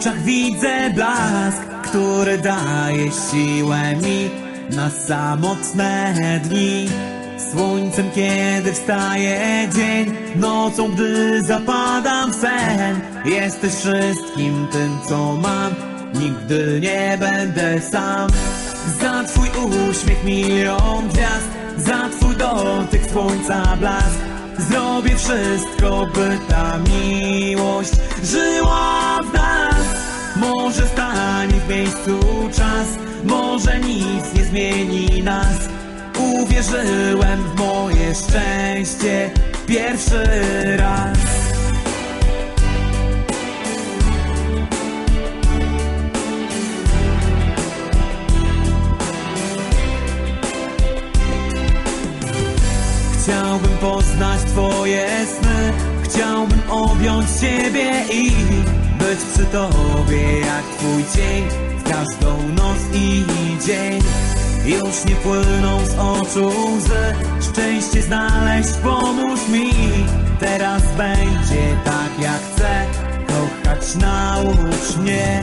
oczach widzę blask, który daje siłę mi na samotne dni. Słońcem kiedy wstaje dzień, nocą gdy zapadam w sen. Jesteś wszystkim tym co mam, nigdy nie będę sam. Za twój uśmiech milion gwiazd, za twój dotyk słońca blask. Zrobię wszystko, by ta miłość żyła. Może stanie w miejscu czas, może nic nie zmieni nas. Uwierzyłem w moje szczęście pierwszy raz. Chciałbym poznać Twoje sny Chciałbym objąć Ciebie i być przy Tobie jak Twój cień W każdą noc i dzień. Już nie płyną z oczu łzy Szczęście znaleźć pomóż mi. Teraz będzie tak jak chcę Kochać naucz mnie.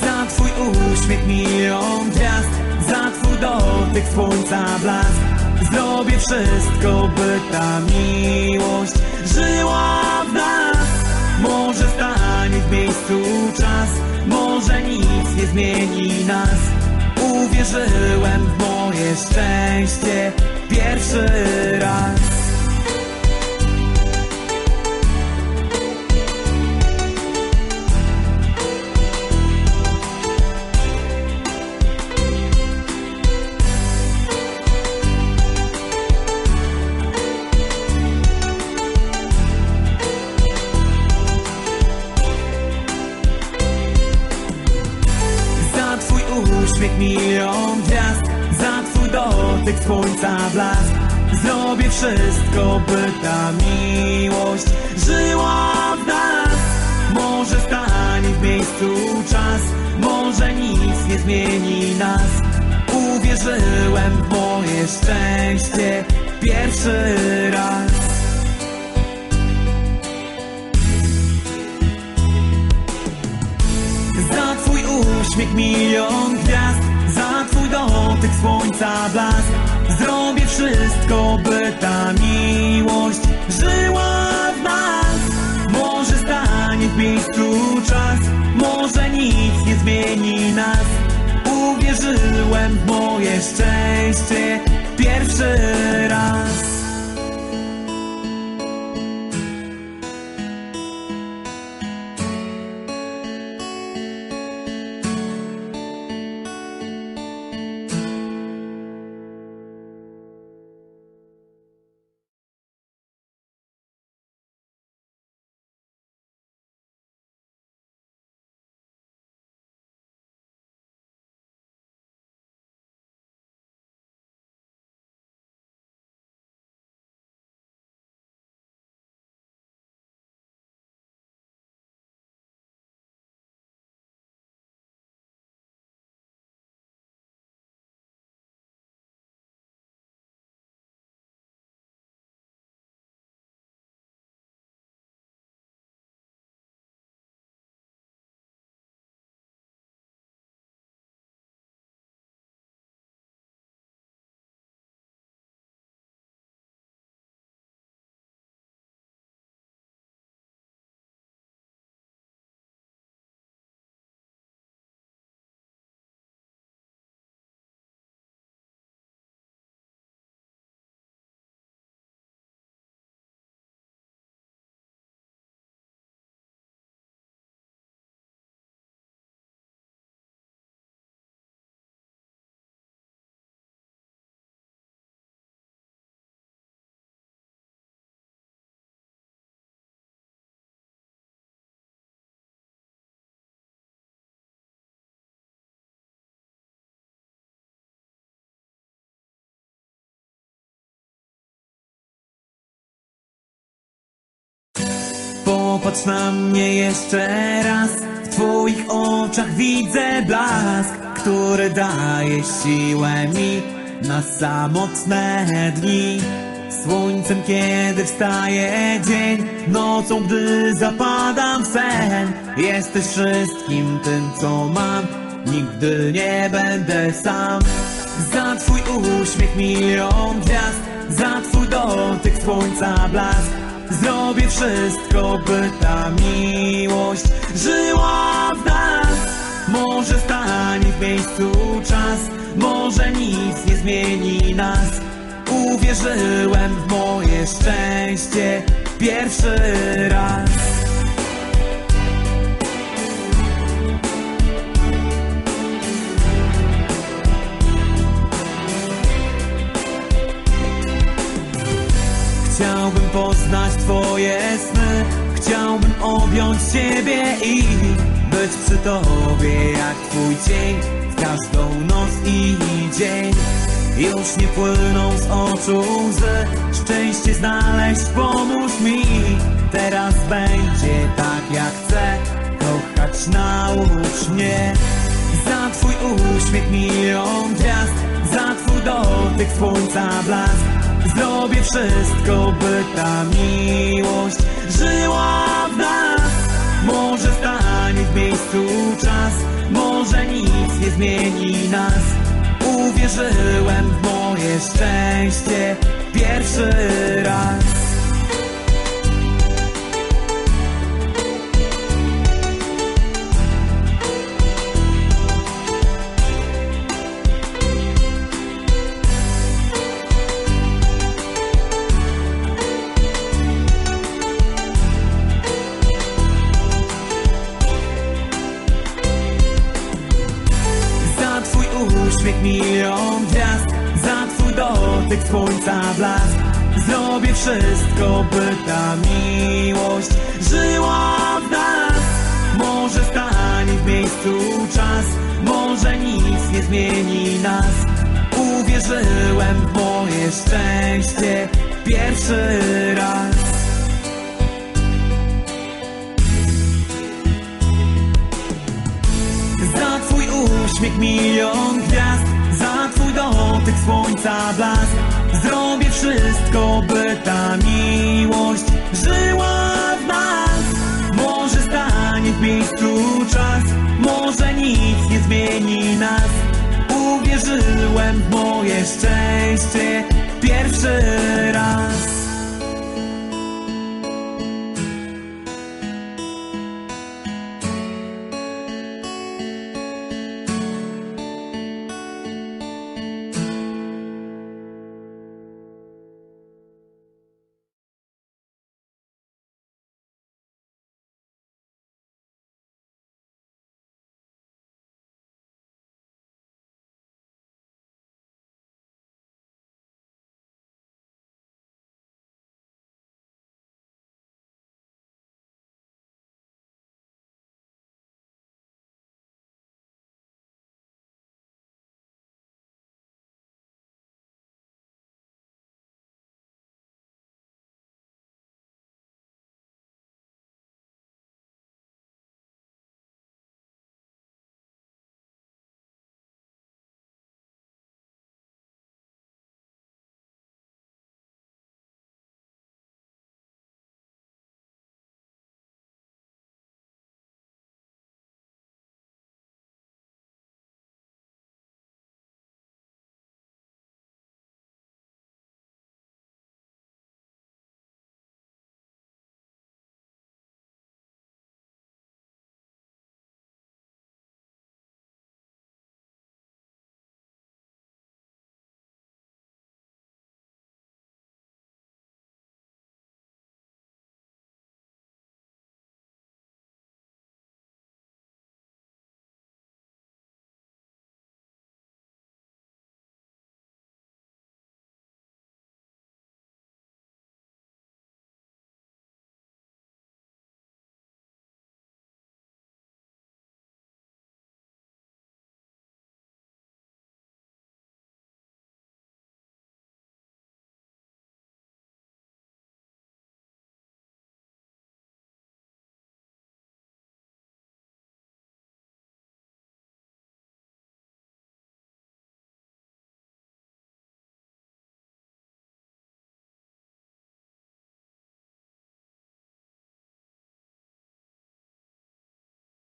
Za Twój uśmiech milion gwiazd Za Twój dotyk słońca blask. Zrobię wszystko, by ta miłość żyła w nas Może stanie w miejscu czas Może nic nie zmieni nas. Uwierzyłem w moje szczęście pierwszy raz Zrobię wszystko, by ta miłość żyła w nas. Może stanie w miejscu czas Może nic nie zmieni nas. Uwierzyłem w moje szczęście pierwszy raz. Za twój uśmiech milion gwiazd Za twój dotyk słońca blask Zrobię wszystko, by ta miłość żyła w nas. Może stanie w miejscu czas Może nic nie zmieni nas. Uwierzyłem w moje szczęście pierwszy raz Popatrz na mnie jeszcze raz. W twoich oczach widzę blask Który daje siłę mi Na samotne dni. Słońcem kiedy wstaje dzień Nocą gdy zapadam w sen. Jesteś wszystkim tym co mam. Nigdy nie będę sam. Za twój uśmiech milion gwiazd Za twój dotyk słońca blask Zrobię wszystko by ta miłość Żyła w nas. Może stanie w miejscu czas Może nic nie zmieni nas. Uwierzyłem w moje szczęście pierwszy raz Chciałbym poznać twoje sny. Chciałbym objąć ciebie i być przy tobie jak twój cień W każdą noc i dzień. Już nie płyną z oczu łzy. Szczęście znaleźć pomóż mi. Teraz będzie tak jak chcę Kochać naucz mnie. Za twój uśmiech milion gwiazd. Za twój dotyk słońca blask Zrobię wszystko, by ta miłość żyła w nas. Może stanie w miejscu czas Może nic nie zmieni nas. Uwierzyłem w moje szczęście pierwszy raz słońca blask Zrobię wszystko, by ta miłość żyła w nas. Może stanie w miejscu czas Może nic nie zmieni nas. Uwierzyłem w moje szczęście pierwszy raz. Za twój uśmiech milion gwiazd Za twój dotyk słońca blask Zrobię wszystko, by ta miłość żyła w nas. Może stanie w miejscu czas Może nic nie zmieni nas. Uwierzyłem w moje szczęście Pierwszy raz